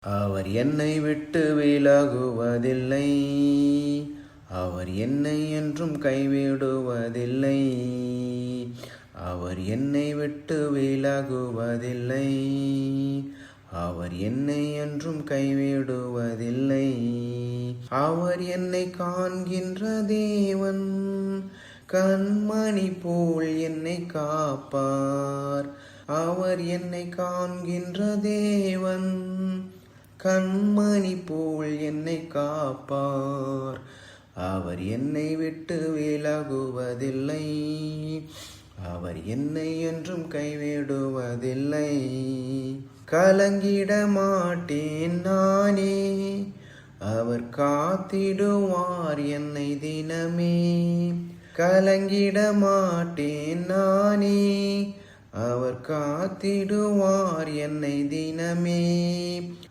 அவர் என்னை விட்டு விலகுவதில்லை. அவர் என்னை என்றும் கைவிடுவதில்லை. அவர் என்னை விட்டு விலகுவதில்லை. அவர் என்னை என்றும் கைவிடுவதில்லை. அவர் என்னை காண்கின்ற தேவன் கண்மணி போல் என்னை காப்பார். அவர் என்னை காண்கின்ற தேவன் கண்மணி போல் என்னை காப்பார். அவர் என்னை விட்டு விலகுவதில்லை. அவர் என்னை என்றும் கைவிடுவதில்லை. கலங்கிட மாட்டேன் நானே. அவர் காத்திடுவார் என்னை தினமே. கலங்கிட மாட்டேன் நானே. அவர் காத்திடுவார் என்னை தினமே.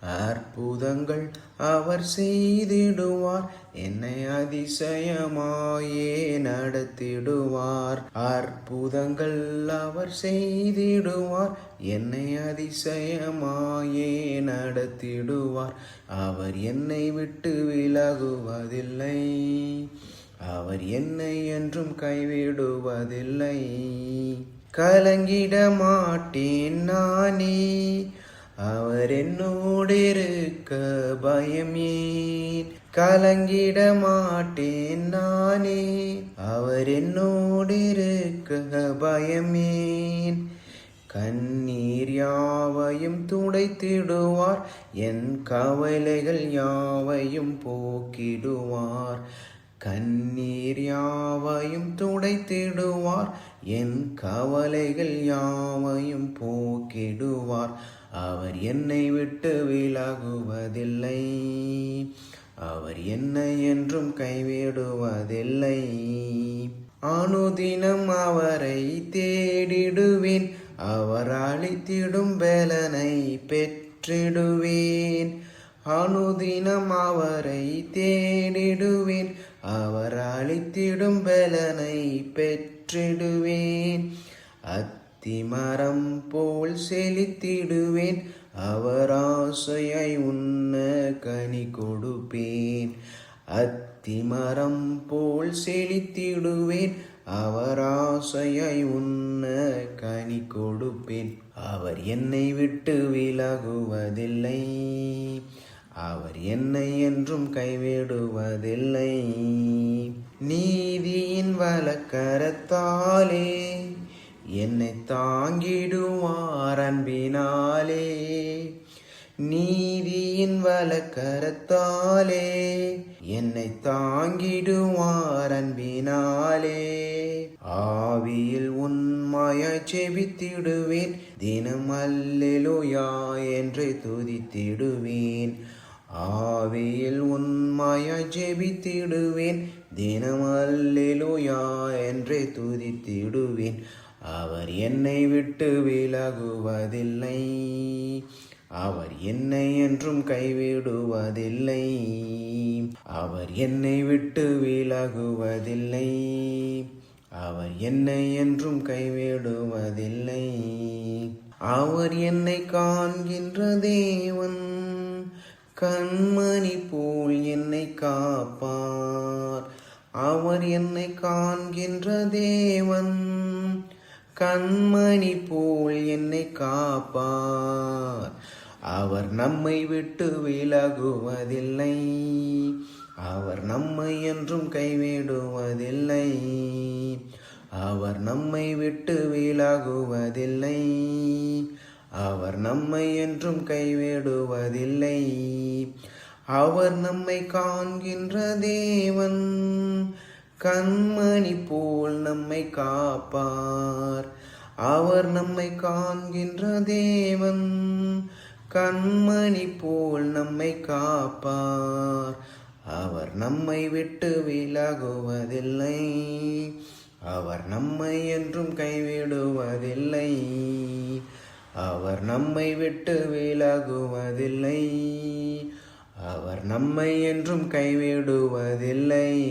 அற்புதங்கள் அவர் செய்திடுவார். என்னை அதிசயமாயே நடத்திடுவார். அற்புதங்கள் அவர் செய்திடுவார். என்னை அதிசயமாயே நடத்திடுவார். அவர் என்னை விட்டு விலகுவதில்லை. அவர் என்னை என்றும் கைவிடுவதில்லை. கலங்கிட மாட்டேன் நானே. அவர் என்னோடிருக்க பயமேன் கலங்கிட மாட்டேன் நானே. அவர் என்னோடிருக்க பயமேன் கண்ணீர் யாவையும் துடைத்திடுவார். என் கவலைகள் யாவையும் போக்கிடுவார். கண்ணீர் யாவையும் துடைத்திடுவார். என் கவலைகள் யாவையும் போக்கிடுவார். அவர் என்னை விட்டு விலகுவதில்லை. அவர் என்னை என்றும் கைவிடுவதில்லை. அனுதினம் அவரை தேடிடுவேன். அவர் அளித்திடும் பலனை பெற்றிடுவேன். அனுதினம் அவரை தேடிடுவேன். அவர் அளித்திடும் பலனை பெற்றிடுவேன். அத்திமரம் போல் செலுத்திடுவேன் அவர் ஆசையை உண்ண கனி கொடுப்பேன். அத்திமரம் போல் செலுத்திடுவேன் அவர் ஆசையை உண்ண கனி கொடுப்பேன். அவர் என்னை விட்டு விலகுவதில்லை. அவர் என்னை என்றும் கைவிடுவதில்லை. நீதியின் வழக்கரத்தாலே என்னை தாங்கிடுவார் அன்பினாலே. நீதியின் வழக்கரத்தாலே என்னை தாங்கிடுவார் அன்பினாலே. ஆவியில் உண்மையாய் செபித்திடுவேன். தினம் அல்லேலூயா என்று துதித்திடுவேன். ஆவியில் உண்மையாய் ஜெபித்திடுவேன். தினம் அல்லேலூயா என்றே துதித்திடுவேன். அவர் என்னை விட்டு விலகுவதில்லை. அவர் என்னை என்றும் கைவிடுவதில்லை. அவர் என்னை விட்டு விலகுவதில்லை. அவர் என்னை என்றும் கைவிடுவதில்லை. அவர் என்னை காண்கின்ற தேவன். கண்மணி போல் என்னை காப்பார். அவர் என்னை காண்கின்ற தேவன் கண்மணி போல் என்னை காப்பார். அவர் நம்மை விட்டு விலகுவதில்லை. அவர் நம்மை என்றும் கைவிடுவதில்லை. அவர் நம்மை விட்டு விலகுவதில்லை. அவர் நம்மை என்றும் கைவிடுவதில்லை. அவர் நம்மை காண்கின்ற தேவன் கண்மணி போல் நம்மை காப்பார். அவர் நம்மை காண்கின்ற தேவன் கண்மணி போல் நம்மை காப்பார். அவர் நம்மை விட்டு விலகுவதில்லை. அவர் நம்மை என்றும் கைவிடுவதில்லை. அவர் நம்மை விட்டு விலகுவதில்லை. அவர் நம்மை என்றும் கைவிடுவதில்லை.